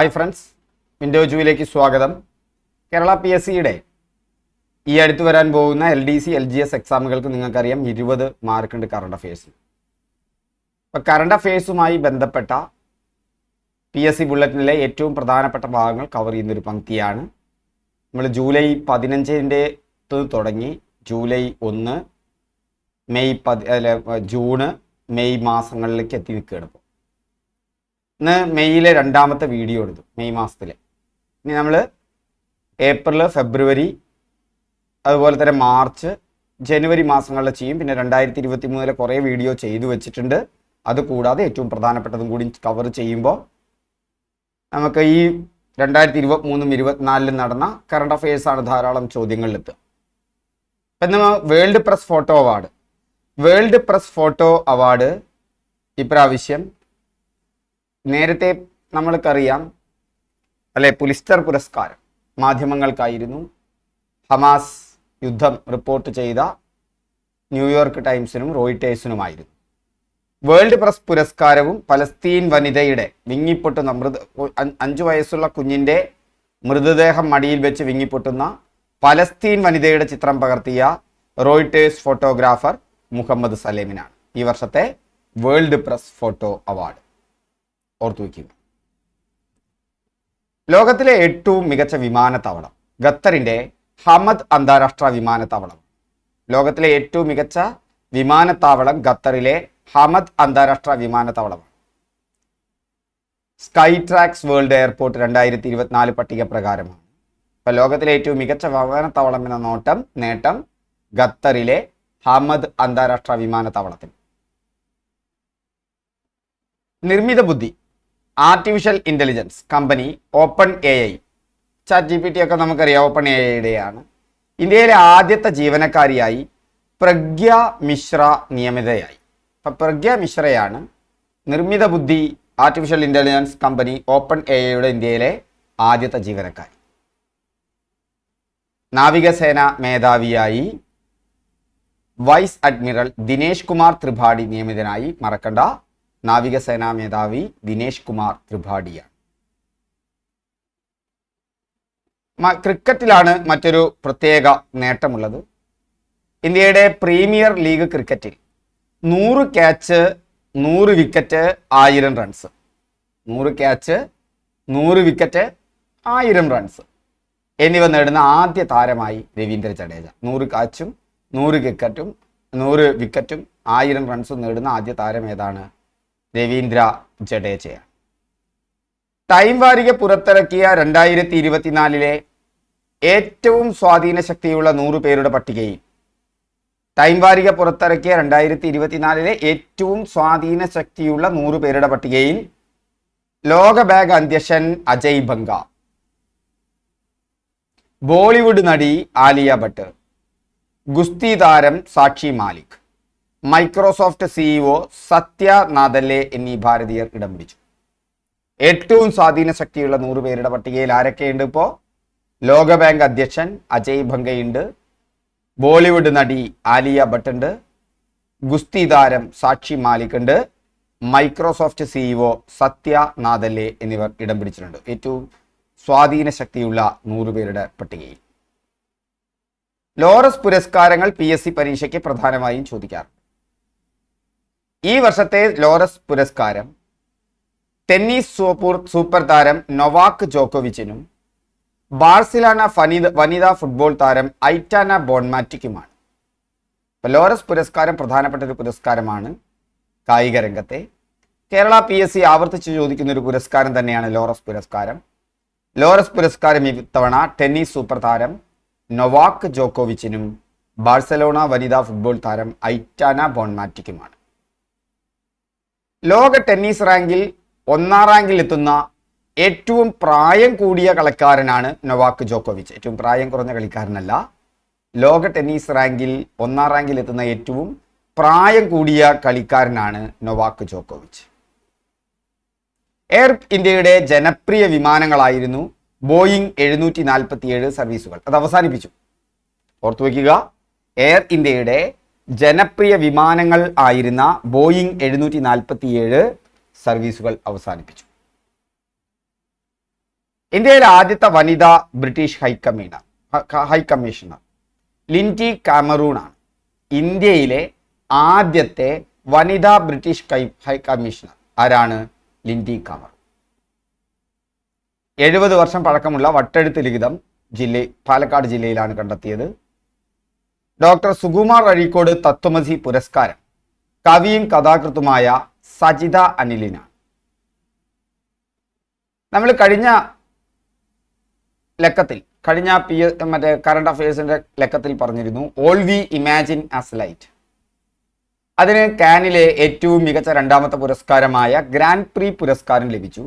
Hi friends window ജൂയിലേക്ക് സ്വാഗതം. Kerala P S സിയുടെ ഈ അടുത്ത് വരാൻ പോകുന്ന L D C L G S എക്സാമുകൾക്ക് നിങ്ങൾക്കറിയാം ഇരുപത് മാർക്കുണ്ട് കറണ്ട് അഫയേഴ്സ് അപ്പോൾ കറണ്ട് അഫയേഴ്സുമായി ബന്ധപ്പെട്ട പി എസ് സി ബുള്ളറ്റിനിലെ ഏറ്റവും പ്രധാനപ്പെട്ട ഭാഗങ്ങൾ കവർ ചെയ്യുന്നൊരു പങ്ക്തിയാണ്. നമ്മൾ ജൂലൈ പതിനഞ്ചിന്റെ തുടങ്ങി ജൂലൈ ഒന്ന് മെയ് പതി ജൂണ് മെയ് മാസങ്ങളിലേക്ക് എത്തി നിൽക്കുകയാണ് ഇപ്പോൾ ഇന്ന് മെയ്യിലെ രണ്ടാമത്തെ വീഡിയോ എടുത്തു മെയ് മാസത്തിലെ. ഇനി നമ്മൾ ഏപ്രിൽ ഫെബ്രുവരി അതുപോലെ തന്നെ മാർച്ച് ജനുവരി മാസങ്ങളിൽ ചെയ്യും. പിന്നെ രണ്ടായിരത്തി ഇരുപത്തി മൂന്നിലെ കുറേ വീഡിയോ ചെയ്തു വെച്ചിട്ടുണ്ട്. അത് കൂടാതെ ഏറ്റവും പ്രധാനപ്പെട്ടതും കൂടി കവർ ചെയ്യുമ്പോൾ നമുക്ക് ഈ രണ്ടായിരത്തി ഇരുപത്തി മൂന്നും ഇരുപത്തിനാലിലും നടന്ന കറണ്ട് അഫയേഴ്സാണ് ധാരാളം ചോദ്യങ്ങളിലെത്തുക ഇപ്പം നമ്മൾ world press photo award world press photo award ഇപ്രാവശ്യം നേരത്തെ നമ്മൾക്കറിയാം അല്ലെ പുലിസ്റ്റർ പുരസ്കാരം മാധ്യമങ്ങൾക്കായിരുന്നു. ഹമാസ് യുദ്ധം റിപ്പോർട്ട് ചെയ്ത ന്യൂയോർക്ക് ടൈംസിനും റോയിട്ടേഴ്സിനുമായിരുന്നു. വേൾഡ് പ്രസ് പുരസ്കാരവും പലസ്തീൻ വനിതയുടെ വിങ്ങിപ്പൊട്ടുന്ന മൃത അഞ്ചു വയസ്സുള്ള കുഞ്ഞിന്റെ മൃതദേഹം മടിയിൽ വെച്ച് വിങ്ങിപ്പൊട്ടുന്ന പലസ്തീൻ വനിതയുടെ ചിത്രം പകർത്തിയ റോയിട്ടേഴ്സ് ഫോട്ടോഗ്രാഫർ മുഹമ്മദ് സലേമിനാണ്. ഈ വർഷത്തെ വേൾഡ് പ്രസ് ഫോട്ടോ അവാർഡ്. ഓർത്തു വയ്ക്കുക ലോകത്തിലെ ഏറ്റവും മികച്ച വിമാനത്താവളം ഖത്തറിന്റെ ഹമദ് അന്താരാഷ്ട്ര വിമാനത്താവളം. ലോകത്തിലെ ഏറ്റവും മികച്ച വിമാനത്താവളം ഖത്തറിലെ ഹമദ് അന്താരാഷ്ട്ര വിമാനത്താവളമാണ്. സ്കൈ ട്രാക്സ് വേൾഡ് എയർപോർട്ട് രണ്ടായിരത്തി ഇരുപത്തിനാല് പട്ടിക പ്രകാരമാണ് ഇപ്പൊ ലോകത്തിലെ ഏറ്റവും മികച്ച വിമാനത്താവളം എന്ന നോട്ടം നേട്ടം ഖത്തറിലെ ഹമദ് അന്താരാഷ്ട്ര വിമാനത്താവളത്തിന്. നിർമ്മിത ബുദ്ധി. Artificial intelligence company open A I chat G P T ഒക്കെ നമുക്കറിയാം ഓപ്പൺ എ ഐയുടെയാണ് ഇന്ത്യയിലെ ആദ്യത്തെ ജീവനക്കാരിയായി പ്രഗ്യ മിശ്ര നിയമിതയായി. അപ്പം പ്രഗ്യ മിശ്രയാണ് നിർമ്മിത ബുദ്ധി artificial intelligence company open A ഐയുടെ ഇന്ത്യയിലെ ആദ്യത്തെ ജീവനക്കാരി. നാവികസേന മേധാവിയായി വൈസ് അഡ്മിറൽ ദിനേശ് കുമാർ ത്രിപാഠി നിയമിതനായി മറക്കണ്ട നാവികസേനാ മേധാവി ദിനേശ് കുമാർ ത്രിപാഠിയാണ്. ക്രിക്കറ്റിലാണ് മറ്റൊരു പ്രത്യേക നേട്ടമുള്ളത്. ഇന്ത്യയുടെ പ്രീമിയർ ലീഗ് ക്രിക്കറ്റിൽ നൂറ് ക്യാച്ച് നൂറ് വിക്കറ്റ് ആയിരം റൺസ്. നൂറ് ക്യാച്ച് നൂറ് വിക്കറ്റ് ആയിരം റൺസ്. എന്നിവ നേടുന്ന ആദ്യ താരമായി രവീന്ദ്ര ജഡേജ. നൂറ് കാച്ചും നൂറ് വിക്കറ്റും നൂറ് വിക്കറ്റും ആയിരം റൺസും നേടുന്ന ആദ്യ താരം ഏതാണ്? രവീന്ദ്ര ജഡേജയാണ് ടൈം വാരിക പുറത്തിറക്കിയ രണ്ടായിരത്തി ഇരുപത്തിനാലിലെ ഏറ്റവും സ്വാധീന ശക്തിയുള്ള നൂറ് പേരുടെ പട്ടികയിൽ ടൈം വാരിക പുറത്തിറക്കിയ രണ്ടായിരത്തി ഇരുപത്തിനാലിലെ ഏറ്റവും സ്വാധീന ശക്തിയുള്ള നൂറ് പേരുടെ പട്ടികയിൽ ലോക ബാഗ് അധ്യക്ഷൻ അജയ് ബംഗ. ബോളിവുഡ് നടി ആലിയ ഭട്ട്. ഗുസ്തി താരം സാക്ഷി മാലിക്. മൈക്രോസോഫ്റ്റ് സിഇഒ സത്യ നാദല്ലെ എന്നീ ഭാരതീയർ ഇടം പിടിച്ചു. ഏറ്റവും സ്വാധീന ശക്തിയുള്ള നൂറ് പേരുടെ പട്ടികയിൽ ആരൊക്കെയുണ്ട് ഇപ്പോൾ ലോകബാങ്ക് അധ്യക്ഷൻ അജയ് ഭംഗയുണ്ട്. ബോളിവുഡ് നടി ആലിയ ഭട്ട് ഉണ്ട് ഗുസ്തി താരം സാക്ഷി മാലിക് ഉണ്ട് മൈക്രോസോഫ്റ്റ് സിഇഒ സത്യ നാദല്ലെ എന്നിവർ ഇടം പിടിച്ചിട്ടുണ്ട്. ഏറ്റവും സ്വാധീന ശക്തിയുള്ള പേരുടെ പട്ടികയിൽ. ലോറസ് പുരസ്കാരങ്ങൾ പി എസ് സി പരീക്ഷയ്ക്ക് പ്രധാനമായും ചോദിക്കാറുണ്ട്. ഈ വർഷത്തെ ലോറസ് പുരസ്കാരം ടെന്നീസ് സൂപ്പർ സൂപ്പർ താരം നൊവാക്ക് ജോക്കോവിച്ചിനും ബാഴ്സിലാന ഫനിത വനിതാ ഫുട്ബോൾ താരം ഐറ്റാന ബോൺമാറ്റിക്കുമാണ്. ലോറസ് പുരസ്കാരം പ്രധാനപ്പെട്ട ഒരു പുരസ്കാരമാണ് കായിക രംഗത്തെ. കേരള പി എസ് സി ആവർത്തിച്ച് ചോദിക്കുന്ന ഒരു പുരസ്കാരം തന്നെയാണ് ലോറസ് പുരസ്കാരം. ലോറസ് പുരസ്കാരം ഇത്തവണ ടെന്നീസ് സൂപ്പർ താരം നൊവാക്ക് ജോക്കോവിച്ചിനും ബാഴ്സലോണ വനിതാ ഫുട്ബോൾ താരം ഐറ്റാന ബോൺമാറ്റിക്കുമാണ്. ലോക ടെന്നീസ് റാങ്കിൽ ഒന്നാം റാങ്കിൽ എത്തുന്ന ഏറ്റവും പ്രായം കൂടിയ കളിക്കാരനാണ് നൊവാക്ക് ജോക്കോവിച്ച്. ഏറ്റവും പ്രായം കുറഞ്ഞ കളിക്കാരനല്ല. ലോക ടെന്നീസ് റാങ്കിൽ ഒന്നാം റാങ്കിൽ എത്തുന്ന ഏറ്റവും പ്രായം കൂടിയ കളിക്കാരനാണ് നൊവാക്ക് ജോക്കോവിച്ച്. എയർ ഇന്ത്യയുടെ ജനപ്രിയ വിമാനങ്ങളായിരുന്നു ബോയിങ് എഴുന്നൂറ്റി നാൽപ്പത്തി ഏഴ് സർവീസുകൾ. അത് അവസാനിപ്പിച്ചു. ഓർത്തു വയ്ക്കുക എയർ ഇന്ത്യയുടെ ജനപ്രിയ വിമാനങ്ങൾ ആയിരുന്ന ബോയിങ് എഴുന്നൂറ്റി നാൽപ്പത്തി ഏഴ് സർവീസുകൾ അവസാനിപ്പിച്ചു. ഇന്ത്യയിലെ ആദ്യത്തെ വനിതാ British high commissioner high commissioner Lindy Cameron ആണ് ഇന്ത്യയിലെ ആദ്യത്തെ വനിതാ ബ്രിട്ടീഷ് ഹൈക്കമ്മീഷണർ ആരാണ്? Lindy Cameron. എഴുപത് വർഷം പഴക്കമുള്ള വട്ടെഴുത്ത് ലിഖിതം ജില്ല പാലക്കാട് ജില്ലയിലാണ് കണ്ടെത്തിയത്. ഡോക്ടർ സുകുമാർ അഴീക്കോട് തത്വമസി പുരസ്കാരം. കവിയും കഥാകൃത്തുമായ സജിത അനിലിനാണ് നമ്മൾ കഴിഞ്ഞ ലക്കത്തിൽ കഴിഞ്ഞ പി മറ്റേ കറണ്ട് അഫയേഴ്സിന്റെ ലക്കത്തിൽ പറഞ്ഞിരുന്നു all we imagine as light അതിന് കാനിലെ ഏറ്റവും മികച്ച രണ്ടാമത്തെ പുരസ്കാരമായ ഗ്രാൻഡ് പ്രീ പുരസ്കാരം ലഭിച്ചു.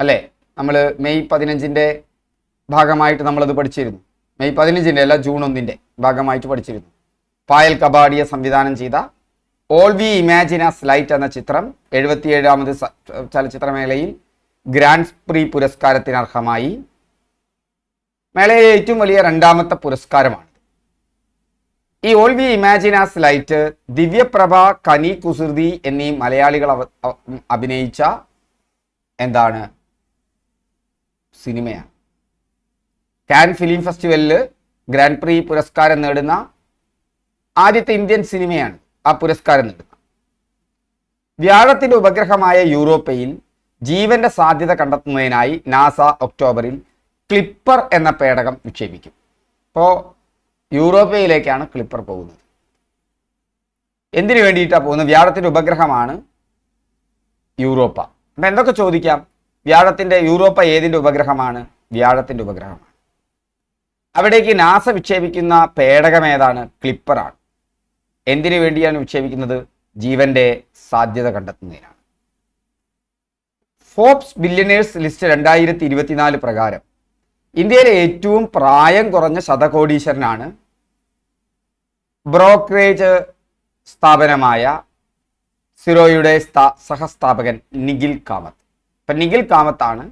അല്ലേ? നമ്മൾ മെയ് പതിനഞ്ചിന്റെ ഭാഗമായിട്ട് നമ്മളത് പഠിച്ചിരുന്നു. മെയ് പതിനഞ്ചിന്റെ അല്ല ജൂൺ ഒന്നിന്റെ ഭാഗമായിട്ട് പഠിച്ചിരുന്നു. പായൽ കബാഡിയെ സംവിധാനം ചെയ്ത ഓൾ വി ഇമാജിനാസ് ലൈറ്റ് എന്ന ചിത്രം എഴുപത്തിയേഴാമത് ചലച്ചിത്രമേളയിൽ ഗ്രാൻഡ് പ്രീ പുരസ്കാരത്തിന് അർഹമായി. മേളയിലെ ഏറ്റവും വലിയ രണ്ടാമത്തെ പുരസ്കാരമാണ്. ഈ all we imagine as light Divya Prabha Kani Kusruti എന്നീ മലയാളികൾ അഭിനയിച്ച എന്താണ്? സിനിമയാണ്. കാൻ ഫിലിം ഫെസ്റ്റിവലിൽ ഗ്രാൻഡ് പ്രീ പുരസ്കാരം നേടുന്ന ആദ്യത്തെ ഇന്ത്യൻ സിനിമയാണ് ആ പുരസ്കാരം നേടുന്നത്. വ്യാഴത്തിന്റെ ഉപഗ്രഹമായ യൂറോപ്പയിൽ ജീവന്റെ സാധ്യത കണ്ടെത്തുന്നതിനായി നാസ ഒക്ടോബറിൽ ക്ലിപ്പർ എന്ന പേടകം വിക്ഷേപിക്കും. അപ്പോൾ യൂറോപ്പയിലേക്കാണ് ക്ലിപ്പർ പോകുന്നത്. എന്തിനു വേണ്ടിയിട്ടാണ് പോകുന്നത്? വ്യാഴത്തിന്റെ ഉപഗ്രഹമാണ് യൂറോപ്പ. അപ്പം എന്തൊക്കെ ചോദിക്കാം? വ്യാഴത്തിന്റെ യൂറോപ്പ ഏതിന്റെ ഉപഗ്രഹമാണ്? വ്യാഴത്തിന്റെ ഉപഗ്രഹമാണ്. അവിടേക്ക് നാസ വിക്ഷേപിക്കുന്ന പേടകം ഏതാണ് ക്ലിപ്പറാണ് എന്തിനു വേണ്ടിയാണ് വിക്ഷേപിക്കുന്നത്? ജീവന്റെ സാധ്യത കണ്ടെത്തുന്നതിനാണ്. ഫോബ്സ് ബില്യനേഴ്സ് ലിസ്റ്റ് രണ്ടായിരത്തി ഇരുപത്തിനാല് പ്രകാരം ഇന്ത്യയിലെ ഏറ്റവും പ്രായം കുറഞ്ഞ ശതകോടീശ്വരനാണ് ബ്രോക്കറേജ് സ്ഥാപനമായ സിറോയുടെ സ്ഥാ സഹസ്ഥാപകൻ നിഖിൽ കാമത്ത്. ഇപ്പം നിഖിൽ കാമത്താണ്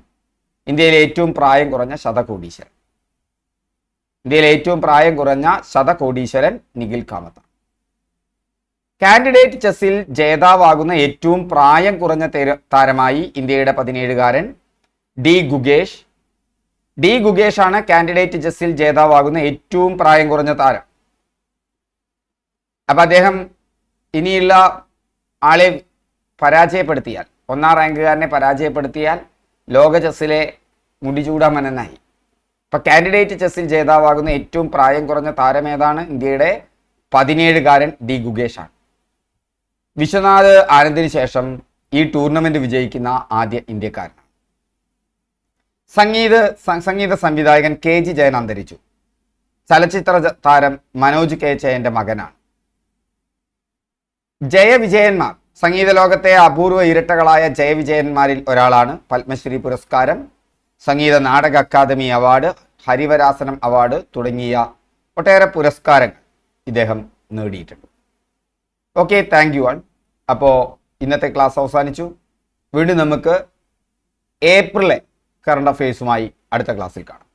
ഇന്ത്യയിലെ ഏറ്റവും പ്രായം കുറഞ്ഞ ശതകോടീശ്വരൻ. ഇന്ത്യയിലെ ഏറ്റവും പ്രായം കുറഞ്ഞ ശതകോടീശ്വരൻ നിഖിൽ കാമത്ത്. കാൻഡിഡേറ്റ് ചെസ്സിൽ ജേതാവാകുന്ന ഏറ്റവും പ്രായം കുറഞ്ഞ താരമായി ഇന്ത്യയുടെ പതിനേഴുകാരൻ ഡി ഗുഗേഷ്. ഡി ഗുഗേഷ് ആണ് കാൻഡിഡേറ്റ് ചെസ്സിൽ ജേതാവാകുന്ന ഏറ്റവും പ്രായം കുറഞ്ഞ താരം. അപ്പൊ അദ്ദേഹം ഇനിയുള്ള ആളെ പരാജയപ്പെടുത്തിയാൽ ഒന്നാം റാങ്കുകാരനെ പരാജയപ്പെടുത്തിയാൽ ലോക ചെസ്സിലെ മുടിചൂടാമനനായി ഇപ്പൊ കാൻഡിഡേറ്റ് ചെസ്സിൽ ജേതാവാകുന്ന ഏറ്റവും പ്രായം കുറഞ്ഞ താരം ഏതാണ്? ഇന്ത്യയുടെ പതിനേഴുകാരൻ ഡി ഗുഗേഷ് ആണ് വിശ്വനാഥ് ആനന്ദിന് ശേഷം ഈ ടൂർണമെന്റ് വിജയിക്കുന്ന ആദ്യ ഇന്ത്യക്കാരനാണ്. സംഗീത സംഗീത സംവിധായകൻ കെ ജി ജയൻ അന്തരിച്ചു. ചലച്ചിത്ര താരം മനോജ് കെ ജയന്റെ മകനാണ്. ജയവിജയന്മാർ സംഗീത ലോകത്തെ അപൂർവ ഇരട്ടകളായ ജയവിജയന്മാരിൽ ഒരാളാണ് പത്മശ്രീ പുരസ്കാരം Sangeetha Nataka academy award Harivarasanam award തുടങ്ങിയ ഒട്ടേറെ പുരസ്കാരങ്ങൾ ഇദ്ദേഹം നേടിയിട്ടുണ്ട്. Okay thank you all. അപ്പോൾ ഇന്നത്തെ ക്ലാസ് അവസാനിച്ചു. വീണ്ടും നമുക്ക് ഏപ്രിലെ കറണ്ട് അഫയേഴ്സുമായി അടുത്ത ക്ലാസ്സിൽ കാണാം.